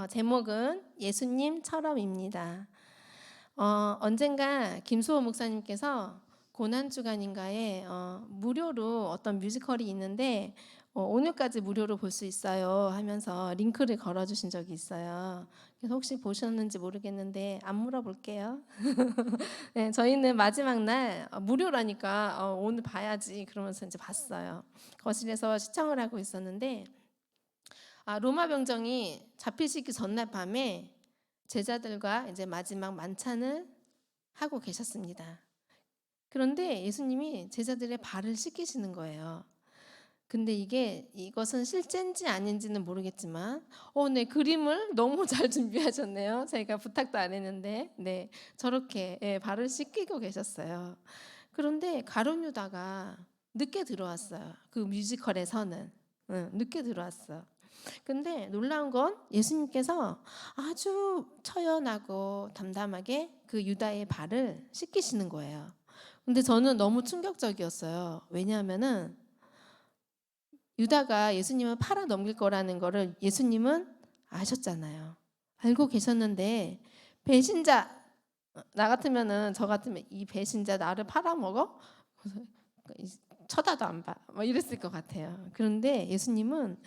어, 제목은 예수님처럼입니다. 어, 언젠가 김수호 목사님께서 고난주간인가에 어, 무료로 어떤 뮤지컬이 있는데 어, 오늘까지 무료로 볼 수 있어요 하면서 링크를 걸어주신 적이 있어요. 그래서 혹시 보셨는지 모르겠는데 안 물어볼게요. 네, 저희는 마지막 날 어, 무료라니까 어, 오늘 봐야지 그러면서 이제 봤어요. 거실에서 시청을 하고 있었는데 아, 로마 병정이 잡히시기 전날 밤에 제자들과 이제 마지막 만찬을 하고 계셨습니다. 그런데 예수님이 제자들의 발을 씻기시는 거예요. 근데 이게 이것은 실제인지 아닌지는 모르겠지만 어, 네 그림을 너무 잘 준비하셨네요. 제가 부탁도 안 했는데 네 저렇게 예, 발을 씻기고 계셨어요. 그런데 가룟유다가 늦게 들어왔어요. 그 뮤지컬에서는 응, 늦게 들어왔어. 근데 놀라운 건 예수님께서 아주 처연하고 담담하게 그 유다의 발을 씻기시는 거예요. 근데 저는 너무 충격적이었어요. 왜냐하면은 유다가 예수님을 팔아 넘길 거라는 거를 예수님은 아셨잖아요. 알고 계셨는데 배신자 나 같으면은 저 같으면 이 배신자 나를 팔아 먹어? 쳐다도 안 봐. 뭐 이랬을 것 같아요. 그런데 예수님은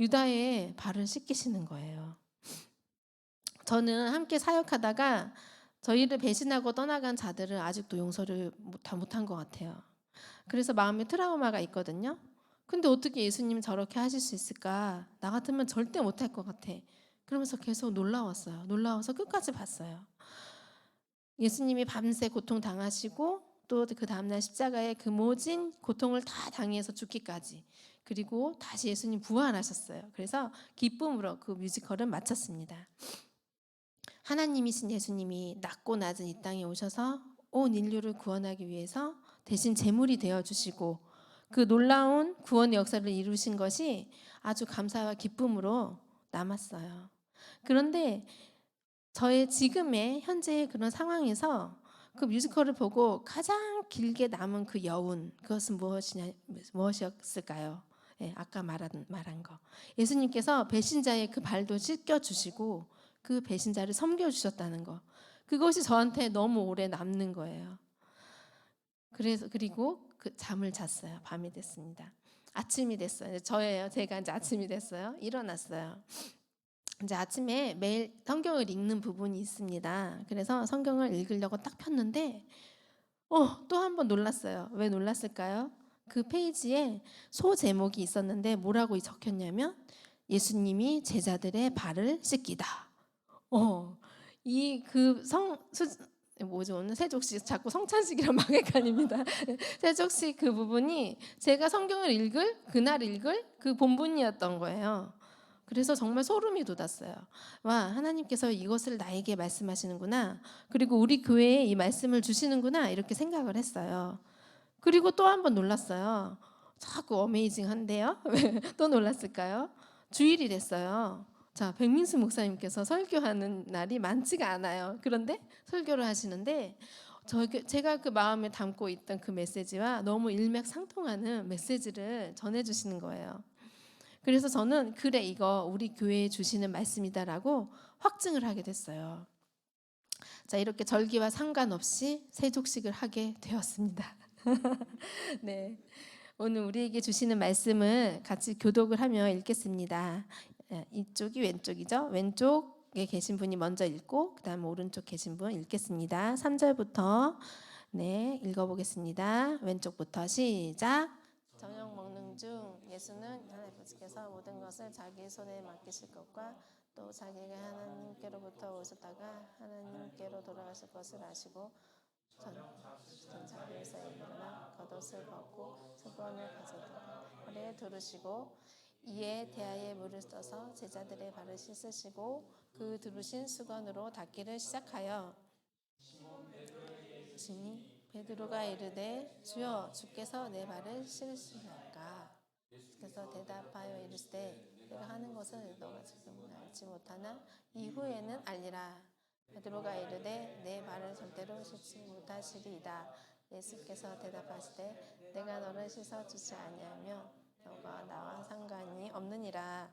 유다의 발을 씻기시는 거예요. 저는 함께 사역하다가 저희를 배신하고 떠나간 자들을 아직도 용서를 못- 못한 것 같아요. 그래서 마음에 트라우마가 있거든요. 근데 어떻게 예수님 저렇게 하실 수 있을까? 나 같으면 절대 못할 것 같아. 그러면서 계속 놀라웠어요. 놀라워서 끝까지 봤어요. 예수님이 밤새 고통 당하시고 또 그 다음날 십자가에 그 모진 고통을 다 당해서 죽기까지 그리고 다시 예수님 부활하셨어요. 그래서 기쁨으로 그 뮤지컬은 마쳤습니다. 하나님이신 예수님이 낮고 낮은 이 땅에 오셔서 온 인류를 구원하기 위해서 대신 제물이 되어 주시고 그 놀라운 구원의 역사를 이루신 것이 아주 감사와 기쁨으로 남았어요. 그런데 저의 지금의 현재의 그런 상황에서 그 뮤지컬을 보고 가장 길게 남은 그 여운 그것은 무엇이냐 무엇이었을까요? 예, 아까 말한 말한 거 예수님께서 배신자의 그 발도 씻겨 주시고 그 배신자를 섬겨 주셨다는 거 그것이 저한테 너무 오래 남는 거예요. 그래서 그리고 그 잠을 잤어요. 밤이 됐습니다. 아침이 됐어요. 저예요. 제가 이제 아침이 됐어요. 일어났어요. 이제 아침에 매일 성경을 읽는 부분이 있습니다. 그래서 성경을 읽으려고 딱 폈는데 어, 또 한 번 놀랐어요. 왜 놀랐을까요? 그 페이지에 소 제목이 있었는데 뭐라고 적혔냐면 예수님이 제자들의 발을 씻기다. 어, 이 그 성 뭐죠 오늘 세족식 자꾸 성찬식이랑 막 헷갈립니다. 세족식 그 부분이 제가 성경을 읽을 그날 읽을 그 본문이었던 거예요. 그래서 정말 소름이 돋았어요. 와, 하나님께서 이것을 나에게 말씀하시는구나. 그리고 우리 교회에 이 말씀을 주시는구나. 이렇게 생각을 했어요. 그리고 또 한 번 놀랐어요. 자꾸 어메이징한데요? 왜 또 놀랐을까요? 주일이 됐어요. 자, 백민수 목사님께서 설교하는 날이 많지가 않아요. 그런데 설교를 하시는데 저 제가 그 마음에 담고 있던 그 메시지와 너무 일맥상통하는 메시지를 전해 주시는 거예요. 그래서 저는 그래 이거 우리 교회에 주시는 말씀이다라고 확증을 하게 됐어요. 자 이렇게 절기와 상관없이 세족식을 하게 되었습니다. 네, 오늘 우리에게 주시는 말씀을 같이 교독을 하며 읽겠습니다. 예, 이쪽이 왼쪽이죠. 왼쪽에 계신 분이 먼저 읽고 그다음 오른쪽 계신 분 읽겠습니다. 3절부터 네 읽어 보겠습니다. 왼쪽부터 시작. 저녁 먹는 중 예수는 하나님께서 모든 것을 자기 손에 맡기실 것과 또 자기가 하나님께로부터 오셨다가 하나님께로 돌아가실 것을 아시고 전자에서 일어나 겉옷을 벗고 수건을 가져다가 허리에 두르시고 이에 대하에 물을 떠서 제자들의 발을 씻으시고 그 두르신 수건으로 닦기를 시작하여 시니 베드로가 이르되 주여 주께서 내 발을 씻으시나까? 그래서 대답하여 이르시되 내가 하는 것을 너가 지금 알지 못하나? 이후에는 알리라 베드로가 이르되 내 발을 절대로 씻지 못하시리이다 예수께서 대답하시되 내가 너를 씻어 주지 아니하며 너가 나와 상관이 없느니라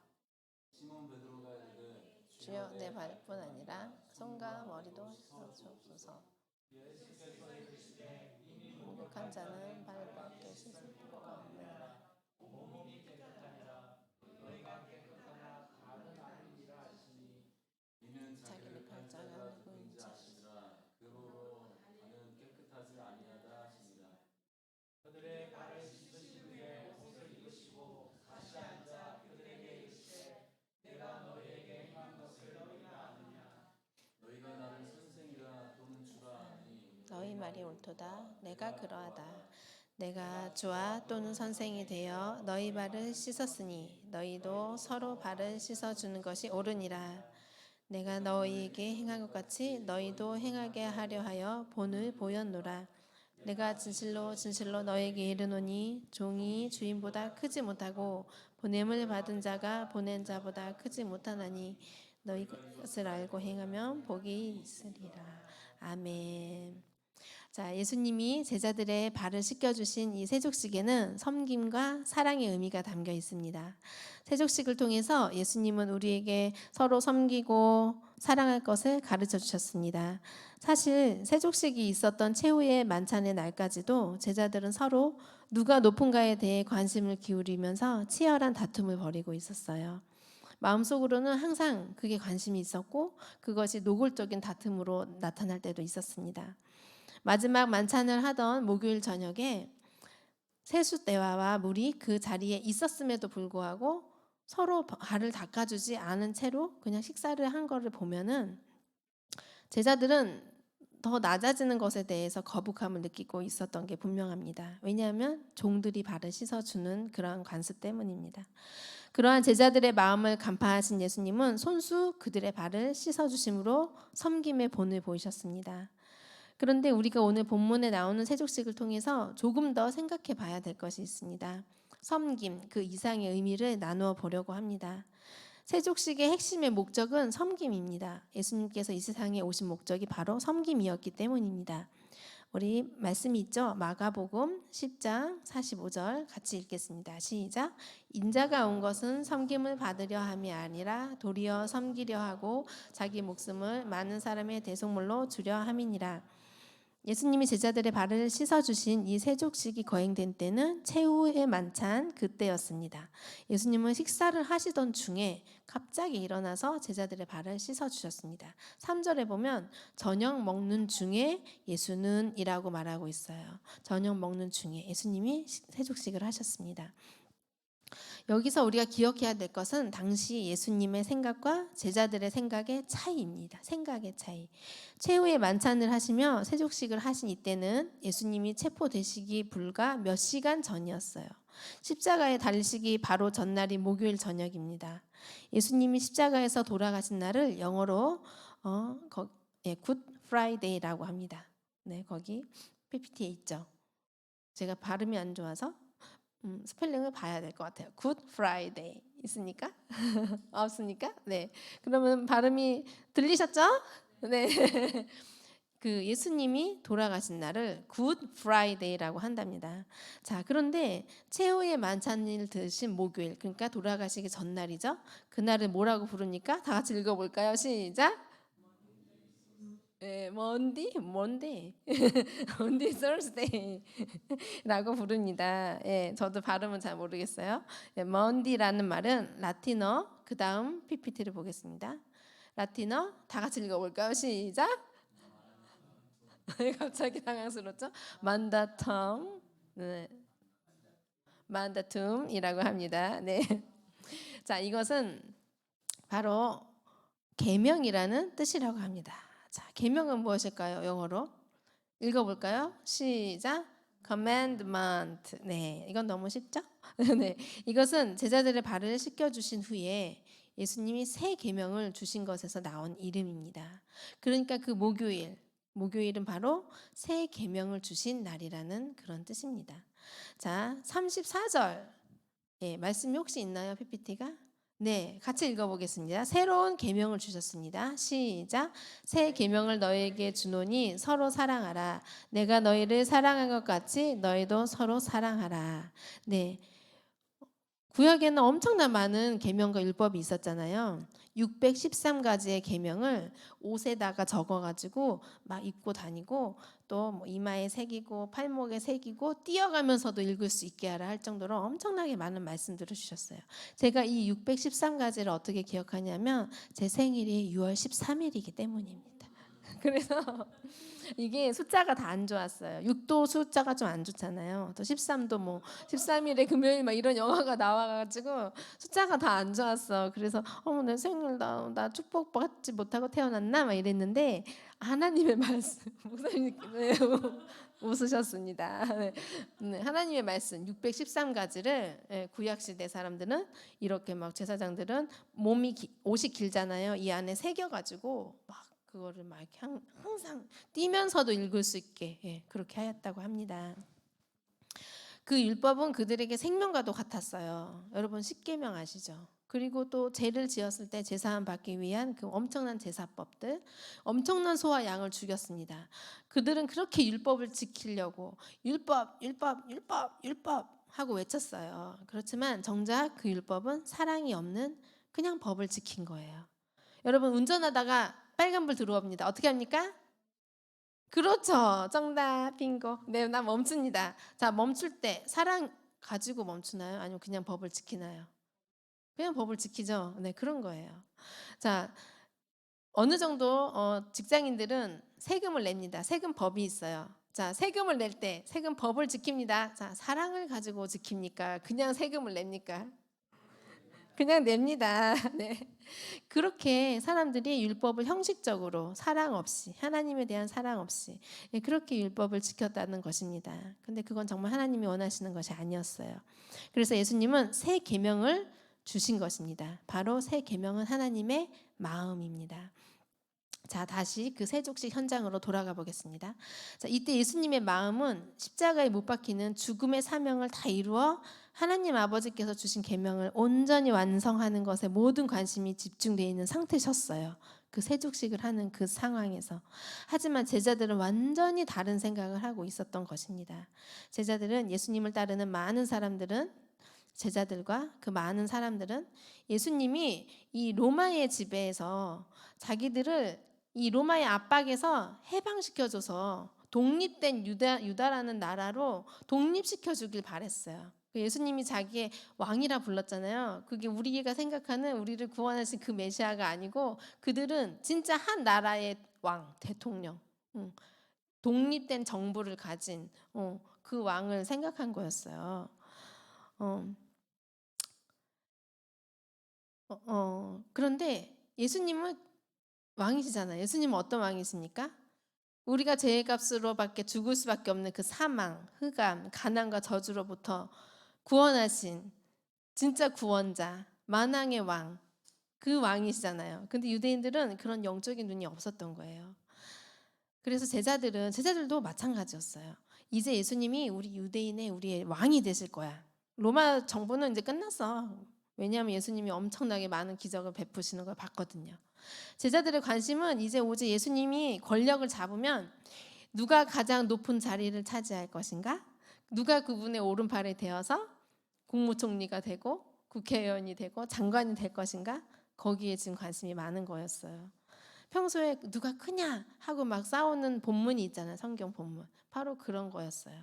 시몬 베드로가 이르되 주여 내 발뿐 아니라 손과 머리도 씻어주옵소서. 목욕한 자는 발밖에 씻을 필요가 없느니라. 이는 자기를 결정하는 누구인지 하시니라 그러므로 나는 깨끗하지 아니하다 하시니라 너희가 나를 선생이라 또는 주라 하니 너희 옳도다. 내가 그러하다. 내가 주와 또는 선생이 되어 너희 발을 씻었으니 너희도 서로 발을 씻어 주는 것이 옳으니라. 내가 너희에게 행한 것 같이 너희도 행하게 하려 하여 본을 보였노라. 내가 진실로 진실로 너에게 이르노니 종이 주인보다 크지 못하고 보냄을 받은 자가 보낸 자보다 크지 못하나니 너희 것을 알고 행하면 복이 있으리라. 아멘. 자, 예수님이 제자들의 발을 씻겨주신 이 세족식에는 섬김과 사랑의 의미가 담겨 있습니다. 세족식을 통해서 예수님은 우리에게 서로 섬기고 사랑할 것을 가르쳐 주셨습니다. 사실 세족식이 있었던 최후의 만찬의 날까지도 제자들은 서로 누가 높은가에 대해 관심을 기울이면서 치열한 다툼을 벌이고 있었어요. 마음속으로는 항상 그게 관심이 있었고 그것이 노골적인 다툼으로 나타날 때도 있었습니다. 마지막 만찬을 하던 목요일 저녁에 세숫대화와 물이 그 자리에 있었음에도 불구하고 서로 발을 닦아주지 않은 채로 그냥 식사를 한 거를 보면은 제자들은 더 낮아지는 것에 대해서 거북함을 느끼고 있었던 게 분명합니다. 왜냐하면 종들이 발을 씻어주는 그러한 관습 때문입니다. 그러한 제자들의 마음을 간파하신 예수님은 손수 그들의 발을 씻어주심으로 섬김의 본을 보이셨습니다. 그런데 우리가 오늘 본문에 나오는 세족식을 통해서 조금 더 생각해 봐야 될 것이 있습니다. 섬김, 그 이상의 의미를 나누어 보려고 합니다. 세족식의 핵심의 목적은 섬김입니다. 예수님께서 이 세상에 오신 목적이 바로 섬김이었기 때문입니다. 우리 말씀이 있죠. 마가복음 10장 45절 같이 읽겠습니다. 시작. 인자가 온 것은 섬김을 받으려 함이 아니라 도리어 섬기려 하고 자기 목숨을 많은 사람의 대속물로 주려 함이니라. 예수님이 제자들의 발을 씻어주신 이 세족식이 거행된 때는 최후의 만찬 그때였습니다. 예수님은 식사를 하시던 중에 갑자기 일어나서 제자들의 발을 씻어주셨습니다. 3절에 보면 저녁 먹는 중에 예수는 이라고 말하고 있어요. 저녁 먹는 중에 예수님이 세족식을 하셨습니다. 여기서 우리가 기억해야 될 것은 당시 예수님의 생각과 제자들의 생각의 차이입니다. 생각의 차이. 최후의 만찬을 하시며 세족식을 하신 이때는 예수님이 체포되시기 불과 몇 시간 전이었어요. 십자가에 달리시기 바로 전날이 목요일 저녁입니다. 예수님이 십자가에서 돌아가신 날을 영어로 어, 거, 예, 굿 프라이데이라고 합니다. 네, 거기 PPT에 있죠. 제가 발음이 안 좋아서 음, 스펠링을 봐야 될 것 같아요. Good Friday 있습니까? 없습니까? 네. 그러면 발음이 들리셨죠? 네. 그 예수님이 돌아가신 날을 Good Friday라고 한답니다. 자, 그런데 최후의 만찬을 드신 목요일, 그러니까 돌아가시기 전날이죠. 그날을 뭐라고 부르니까 다 같이 읽어볼까요? 시작. 예, 먼디, 먼디, 먼디 Thursday라고 부릅니다. 예, 저도 발음은 잘 모르겠어요. 예, 먼디라는 말은 라틴어. 그 다음 PPT를 보겠습니다. 라틴어 다 같이 읽어볼까요? 시작. 갑자기 당황스럽죠? 만다텀, 네. 만다툼이라고 합니다. 네. 자, 이것은 바로 계명이라는 뜻이라고 합니다. 자, 계명은 무엇일까요? 영어로 읽어볼까요? 시작. commandment. 네, 이건 너무 쉽죠? 네, 이것은 제자들의 발을 씻겨 주신 후에 예수님이 새 계명을 주신 것에서 나온 이름입니다. 그러니까 그 목요일, 목요일은 바로 새 계명을 주신 날이라는 그런 뜻입니다. 자, 34절. 예, 말씀이 혹시 있나요, PPT가? 네, 같이 읽어보겠습니다. 새로운 계명을 주셨습니다. 시작. 새 계명을 너희에게 주노니 서로 사랑하라. 내가 너희를 사랑한 것 같이 너희도 서로 사랑하라. 네. 구약에는 엄청난 많은 계명과 율법이 있었잖아요. 613가지의 계명을 옷에다가 적어가지고 막 입고 다니고 또 뭐 이마에 새기고 팔목에 새기고 뛰어가면서도 읽을 수 있게 하라 할 정도로 엄청나게 많은 말씀들을 주셨어요. 제가 이 613가지를 어떻게 기억하냐면 제 생일이 6월 13일이기 때문입니다. 그래서 이게 숫자가 다 안 좋았어요. 6도 숫자가 좀 안 좋잖아요. 또 13도 뭐 13일에 금요일 막 이런 영화가 나와가지고 숫자가 다 안 좋았어. 그래서 어머 내 생일 나, 나 축복받지 못하고 태어났나 막 이랬는데 하나님의 말씀 웃으셨습니다. 네. 네, 하나님의 말씀 613가지를 구약 시대 사람들은 이렇게 막 제사장들은 몸이 기- 옷이 길잖아요. 이 안에 새겨 가지고 막 그거를 막 항상 뛰면서도 읽을 수 있게 예, 그렇게 하였다고 합니다. 그 율법은 그들에게 생명과도 같았어요. 여러분 십계명 아시죠? 그리고 또 죄를 지었을 때 제사함 받기 위한 그 엄청난 제사법들, 엄청난 소와 양을 죽였습니다. 그들은 그렇게 율법을 지키려고 율법, 율법, 율법, 율법 하고 외쳤어요. 그렇지만 정작 그 율법은 사랑이 없는 그냥 법을 지킨 거예요. 여러분 운전하다가 빨간불 들어옵니다. 어떻게 합니까? 그렇죠. 정답 빙고. 네, 나 멈춥니다. 자, 멈출 때 사랑 가지고 멈추나요? 아니면 그냥 법을 지키나요? 그냥 법을 지키죠. 네, 그런 거예요. 자, 어느 정도 어, 직장인들은 세금을 냅니다. 세금 법이 있어요. 자, 세금을 낼 때 세금 법을 지킵니다. 자, 사랑을 가지고 지킵니까? 그냥 세금을 냅니까? 그냥 냅니다. 네. 그렇게 사람들이 율법을 형식적으로 사랑 없이 하나님에 대한 사랑 없이 예, 그렇게 율법을 지켰다는 것입니다. 근데 그건 정말 하나님이 원하시는 것이 아니었어요. 그래서 예수님은 새 계명을 주신 것입니다. 바로 새 계명은 하나님의 마음입니다. 자, 다시 그 세족식 현장으로 돌아가 보겠습니다. 자, 이때 예수님의 마음은 십자가에 못 박히는 죽음의 사명을 다 이루어 하나님 아버지께서 주신 계명을 온전히 완성하는 것에 모든 관심이 집중되어 있는 상태셨어요. 그 세족식을 하는 그 상황에서. 하지만 제자들은 완전히 다른 생각을 하고 있었던 것입니다. 제자들은 예수님을 따르는 많은 사람들은 제자들과 그 많은 사람들은 예수님이 이 로마의 지배에서 자기들을 이 로마의 압박에서 해방시켜줘서 독립된 유다, 유다라는 나라로 독립시켜 주길 바랬어요. 그 예수님이 자기의 왕이라 불렀잖아요. 그게 우리가 생각하는 우리를 구원하신 그 메시아가 아니고 그들은 진짜 한 나라의 왕, 대통령, 응. 독립된 정부를 가진 어, 그 왕을 생각한 거였어요. 어. 어, 어, 그런데 예수님은 왕이시잖아요. 예수님은 어떤 왕이십니까? 우리가 죄의 값으로밖에 죽을 수밖에 없는 그 사망, 흑암, 가난과 저주로부터 구원하신 진짜 구원자, 만왕의 왕, 그 왕이시잖아요. 근데 유대인들은 그런 영적인 눈이 없었던 거예요. 그래서 제자들은 제자들도 마찬가지였어요. 이제 예수님이 우리 유대인의 우리의 왕이 되실 거야. 로마 정부는 이제 끝났어. 왜냐하면 예수님이 엄청나게 많은 기적을 베푸시는 걸 봤거든요. 제자들의 관심은 이제 오직 예수님이 권력을 잡으면 누가 가장 높은 자리를 차지할 것인가? 누가 그분의 오른팔에 대어서 국무총리가 되고 국회의원이 되고 장관이 될 것인가? 거기에 지금 관심이 많은 거였어요. 평소에 누가 크냐 하고 막 싸우는 본문이 있잖아요. 성경 본문. 바로 그런 거였어요.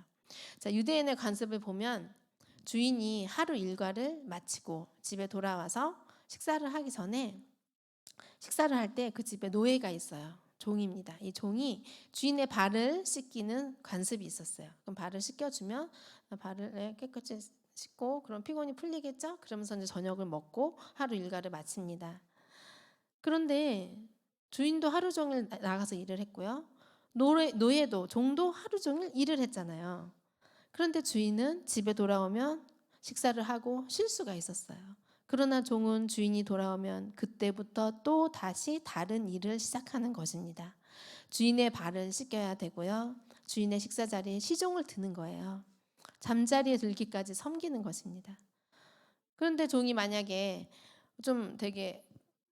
자, 유대인의 관습을 보면 주인이 하루 일과를 마치고 집에 돌아와서 식사를 하기 전에 식사를 할 때 그 집에 노예가 있어요. 종입니다. 이 종이 주인의 발을 씻기는 관습이 있었어요. 그럼 발을 씻겨주면 발을 네, 깨끗이 씻고 그럼 피곤이 풀리겠죠? 그러면서 이제 저녁을 먹고 하루 일과를 마칩니다. 그런데 주인도 하루 종일 나- 나가서 일을 했고요. 노예, 노예도 종도 하루 종일 일을 했잖아요. 그런데 주인은 집에 돌아오면 식사를 하고 쉴 수가 있었어요. 그러나 종은 주인이 돌아오면 그때부터 또 다시 다른 일을 시작하는 것입니다. 주인의 발을 씻겨야 되고요. 주인의 식사 자리에 시종을 드는 거예요. 잠자리에 들기까지 섬기는 것입니다. 그런데 종이 만약에 좀 되게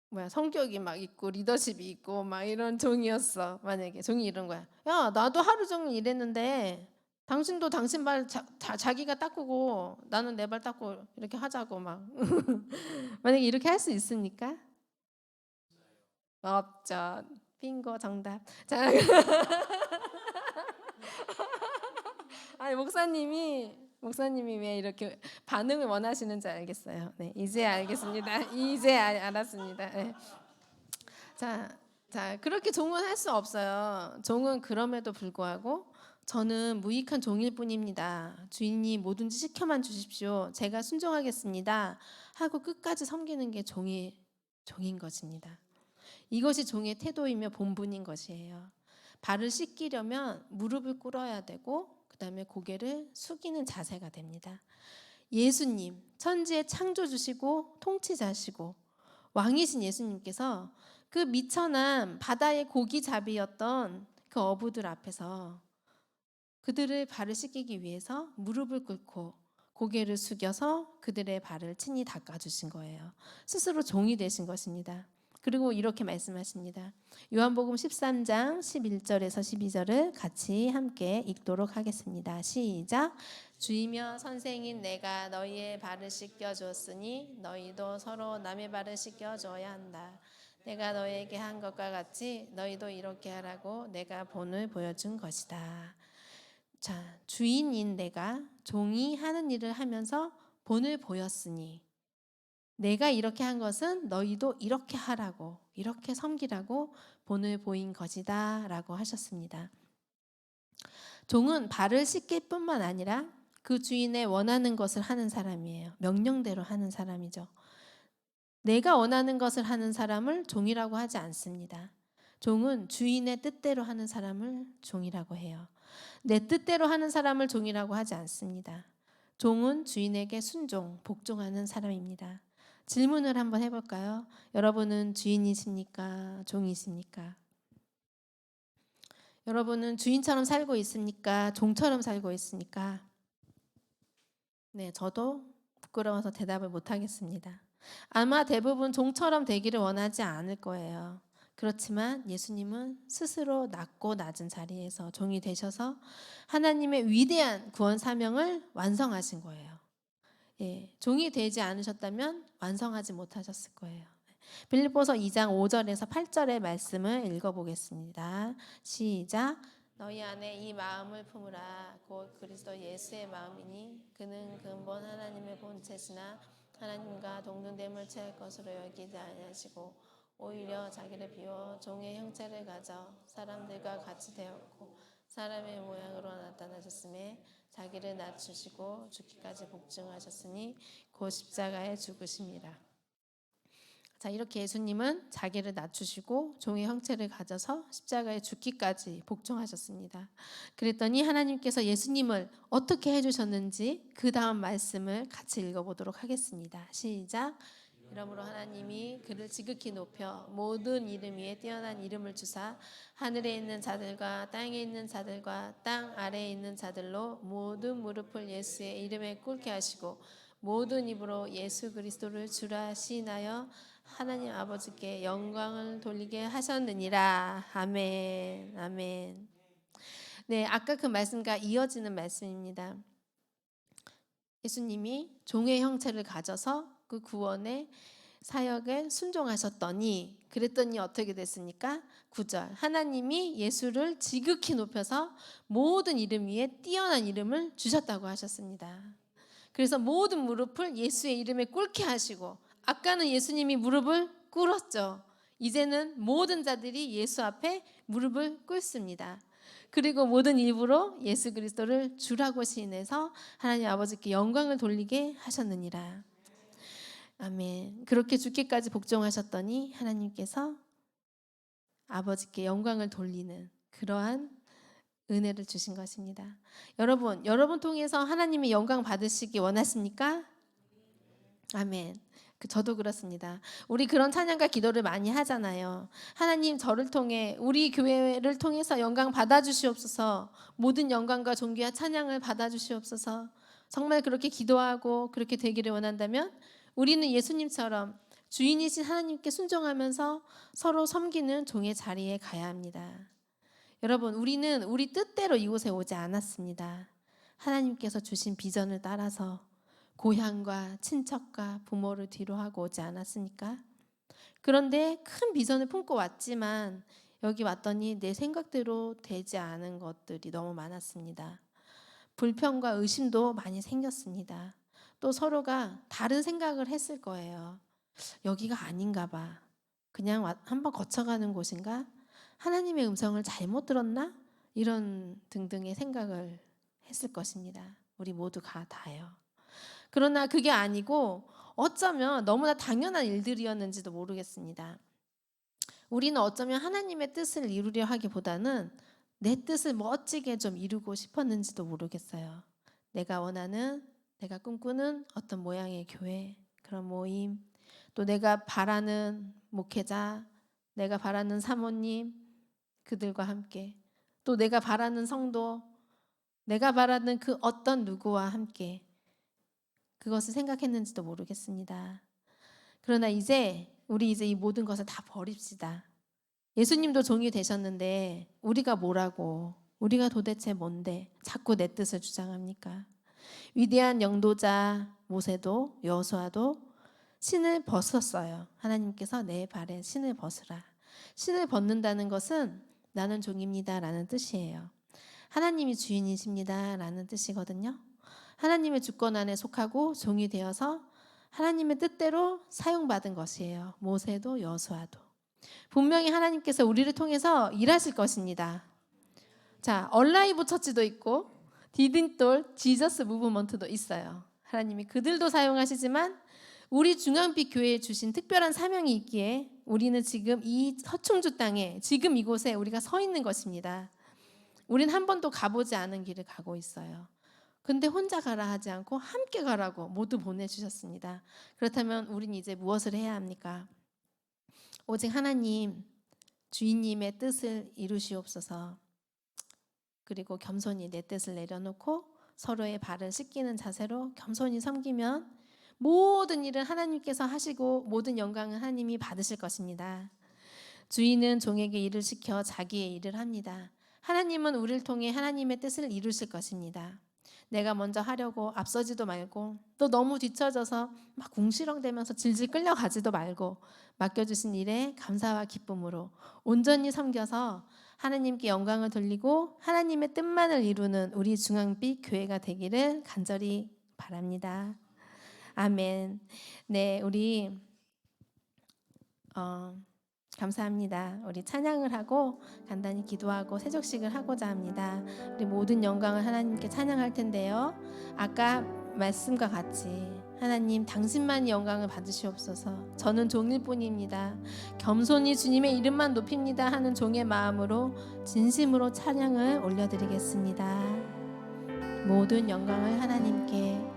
뭐야 성격이 막 있고 리더십이 있고 막 이런 종이었어. 만약에 종이 이런 거야. 야 나도 하루 종일 일했는데 당신도 당신 발 자, 자, 자 기가 닦고 나는 내 발 닦고 이렇게 하자고 막 만약에 이렇게 할 수 있습니까? 없죠. 빙고 정답. 자, 아니 목사님이 목사님이 왜 이렇게 반응을 원하시는지 알겠어요. 네, 이제 알겠습니다. 이제 알, 알았습니다. 네. 자, 자 그렇게 종은 할 수 없어요. 종은 그럼에도 불구하고 저는 무익한 종일 뿐입니다. 주인이 뭐든지 시켜만 주십시오. 제가 순종하겠습니다. 하고 끝까지 섬기는 게 종이 종인 것입니다. 이것이 종의 태도이며 본분인 것이에요. 발을 씻기려면 무릎을 꿇어야 되고 그다음에 고개를 숙이는 자세가 됩니다. 예수님 천지의 창조주시고 통치자시고 왕이신 예수님께서 그 미천한 바다의 고기잡이였던 그 어부들 앞에서 그들의 발을 씻기기 위해서 무릎을 꿇고 고개를 숙여서 그들의 발을 친히 닦아주신 거예요. 스스로 종이 되신 것입니다. 그리고 이렇게 말씀하십니다. 요한복음 13장 11절에서 12절을 같이 함께 읽도록 하겠습니다. 시작. 주이며 선생인 내가 너희의 발을 씻겨 주었으니 너희도 서로 남의 발을 씻겨 줘야 한다. 내가 너희에게 한 것과 같이 너희도 이렇게 하라고 내가 본을 보여준 것이다. 자, 주인인 내가 종이 하는 일을 하면서 본을 보였으니 내가 이렇게 한 것은 너희도 이렇게 하라고 이렇게 섬기라고 본을 보인 것이다라고 하셨습니다. 종은 발을 씻길 뿐만 아니라 그 주인의 원하는 것을 하는 사람이에요. 명령대로 하는 사람이죠. 내가 원하는 것을 하는 사람을 종이라고 하지 않습니다. 종은 주인의 뜻대로 하는 사람을 종이라고 해요. 내 뜻대로 하는 사람을 종이라고 하지 않습니다. 종은 주인에게 순종, 복종하는 사람입니다. 질문을 한번 해볼까요? 여러분은 주인이십니까? 종이십니까? 여러분은 주인처럼 살고 있습니까? 종처럼 살고 있습니까? 네, 저도 부끄러워서 대답을 못 하겠습니다. 아마 대부분 종처럼 되기를 원하지 않을 거예요. 그렇지만 예수님은 스스로 낮고 낮은 자리에서 종이 되셔서 하나님의 위대한 구원 사명을 완성하신 거예요. 예, 종이 되지 않으셨다면 완성하지 못하셨을 거예요. 빌립보서 2장 5절에서 8절의 말씀을 읽어보겠습니다. 시작. 너희 안에 이 마음을 품으라. 곧 그리스도 예수의 마음이니 그는 근본 하나님의 본체시나 하나님과 동등됨을 취할 것으로 여기지 아니하시고 오히려 자기를 비워 종의 형체를 가져 사람들과 같이 되었고 사람의 모양으로 나타나셨음에 자기를 낮추시고 죽기까지 복종하셨으니 곧 십자가에 죽으십니다. 자 이렇게 예수님은 자기를 낮추시고 종의 형체를 가져서 십자가에 죽기까지 복종하셨습니다. 그랬더니 하나님께서 예수님을 어떻게 해주셨는지 그 다음 말씀을 같이 읽어보도록 하겠습니다. 시작. 이러므로 하나님이 그를 지극히 높여 모든 이름 위에 뛰어난 이름을 주사 하늘에 있는 자들과 땅에 있는 자들과 땅 아래에 있는 자들로 모든 무릎을 예수의 이름에 꿇게 하시고 모든 입으로 예수 그리스도를 주라 시인하여 하나님 아버지께 영광을 돌리게 하셨느니라. 아멘. 아멘. 네 아까 그 말씀과 이어지는 말씀입니다. 예수님이 종의 형체를 가져서 그 구원의 사역에 순종하셨더니 그랬더니 어떻게 됐습니까? 9절 하나님이 예수를 지극히 높여서 모든 이름 위에 뛰어난 이름을 주셨다고 하셨습니다. 그래서 모든 무릎을 예수의 이름에 꿇게 하시고 아까는 예수님이 무릎을 꿇었죠. 이제는 모든 자들이 예수 앞에 무릎을 꿇습니다. 그리고 모든 일부로 예수 그리스도를 주라고 시인해서 하나님 아버지께 영광을 돌리게 하셨느니라. 아멘. 그렇게 죽기까지 복종하셨더니 하나님께서 아버지께 영광을 돌리는 그러한 은혜를 주신 것입니다. 여러분, 여러분 통해서 하나님의 영광 받으시기 원하십니까? 아멘. 그 저도 그렇습니다. 우리 그런 찬양과 기도를 많이 하잖아요. 하나님 저를 통해 우리 교회를 통해서 영광 받아 주시옵소서. 모든 영광과 존귀와 찬양을 받아 주시옵소서. 정말 그렇게 기도하고 그렇게 되기를 원한다면 우리는 예수님처럼 주인이신 하나님께 순종하면서 서로 섬기는 종의 자리에 가야 합니다. 여러분, 우리는 우리 뜻대로 이곳에 오지 않았습니다. 하나님께서 주신 비전을 따라서 고향과 친척과 부모를 뒤로 하고 오지 않았습니까? 그런데 큰 비전을 품고 왔지만 여기 왔더니 내 생각대로 되지 않은 것들이 너무 많았습니다. 불평과 의심도 많이 생겼습니다. 또 서로가 다른 생각을 했을 거예요. 여기가 아닌가 봐. 그냥 와- 한번 거쳐가는 곳인가? 하나님의 음성을 잘못 들었나? 이런 등등의 생각을 했을 것입니다. 우리 모두가 다요. 그러나 그게 아니고 어쩌면 너무나 당연한 일들이었는지도 모르겠습니다. 우리는 어쩌면 하나님의 뜻을 이루려 하기보다는 내 뜻을 멋지게 좀 이루고 싶었는지도 모르겠어요. 내가 원하는, 내가 꿈꾸는 어떤 모양의 교회, 그런 모임, 또 내가 바라는 목회자, 내가 바라는 사모님, 그들과 함께, 또 내가 바라는 성도, 내가 바라는 그 어떤 누구와 함께 그것을 생각했는지도 모르겠습니다. 그러나 이제 우리 이제 이 모든 것을 다 버립시다. 예수님도 종이 되셨는데 우리가 뭐라고 우리가 도대체 뭔데 자꾸 내 뜻을 주장합니까? 위대한 영도자 모세도 여호수아도 신을 벗었어요. 하나님께서 내 발에 신을 벗으라. 신을 벗는다는 것은 나는 종입니다라는 뜻이에요. 하나님이 주인이십니다라는 뜻이거든요. 하나님의 주권 안에 속하고 종이 되어서 하나님의 뜻대로 사용받은 것이에요. 모세도 여호수아도. 분명히 하나님께서 우리를 통해서 일하실 것입니다. 자, 얼라이브 처치도 있고 디든톨 지저스 무브먼트도 있어요. 하나님이 그들도 사용하시지만 우리 중앙빛 교회에 주신 특별한 사명이 있기에 우리는 지금 이 서충주 땅에 지금 이곳에 우리가 서 있는 것입니다. 우리는 한 번도 가보지 않은 길을 가고 있어요. 근데 혼자 가라 하지 않고 함께 가라고 모두 보내주셨습니다. 그렇다면 우린 이제 무엇을 해야 합니까? 오직 하나님, 주인님의 뜻을 이루시옵소서. 그리고 겸손히 내 뜻을 내려놓고 서로의 발을 씻기는 자세로 겸손히 섬기면 모든 일은 하나님께서 하시고 모든 영광은 하나님이 받으실 것입니다. 주인은 종에게 일을 시켜 자기의 일을 합니다. 하나님은 우리를 통해 하나님의 뜻을 이루실 것입니다. 내가 먼저 하려고 앞서지도 말고 또 너무 뒤처져서 막 궁시렁대면서 질질 끌려가지도 말고 맡겨주신 일에 감사와 기쁨으로 온전히 섬겨서 하나님께 영광을 돌리고 하나님의 뜻만을 이루는 우리 중앙빛 교회가 되기를 간절히 바랍니다. 아멘. 네, 우리 어, 감사합니다. 우리 찬양을 하고 간단히 기도하고 세족식을 하고자 합니다. 우리 모든 영광을 하나님께 찬양할 텐데요. 아까 말씀과 같이 하나님 당신만이 영광을 받으시옵소서. 저는 종일 뿐입니다. 겸손히 주님의 이름만 높입니다 하는 종의 마음으로 진심으로 찬양을 올려드리겠습니다. 모든 영광을 하나님께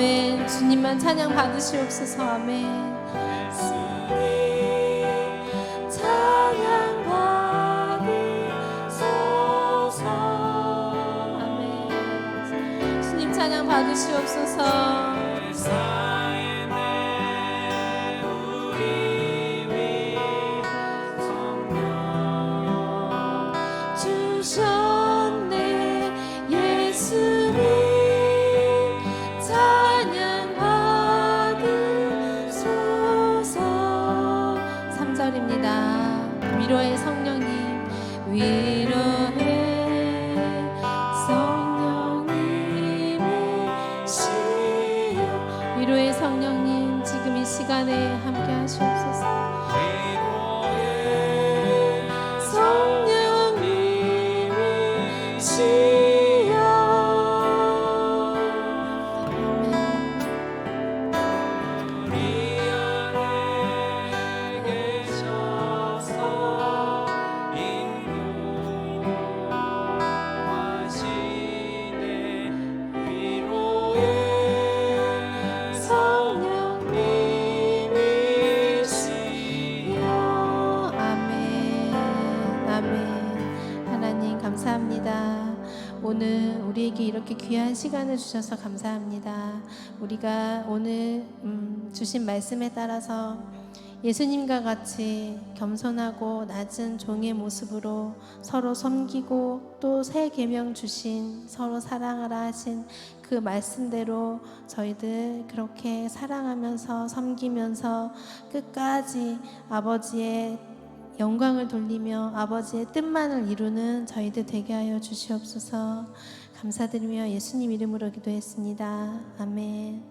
아멘. 주님만 찬양 받으시옵소서. 아멘 귀한 시간을 주셔서 감사합니다. 우리가 오늘 음, 주신 말씀에 따라서 예수님과 같이 겸손하고 낮은 종의 모습으로 서로 섬기고 또 새 계명 주신 서로 사랑하라 하신 그 말씀대로 저희들 그렇게 사랑하면서 섬기면서 끝까지 아버지의 영광을 돌리며 아버지의 뜻만을 이루는 저희들 되게 하여 주시옵소서 감사드리며 예수님 이름으로 기도했습니다. 아멘.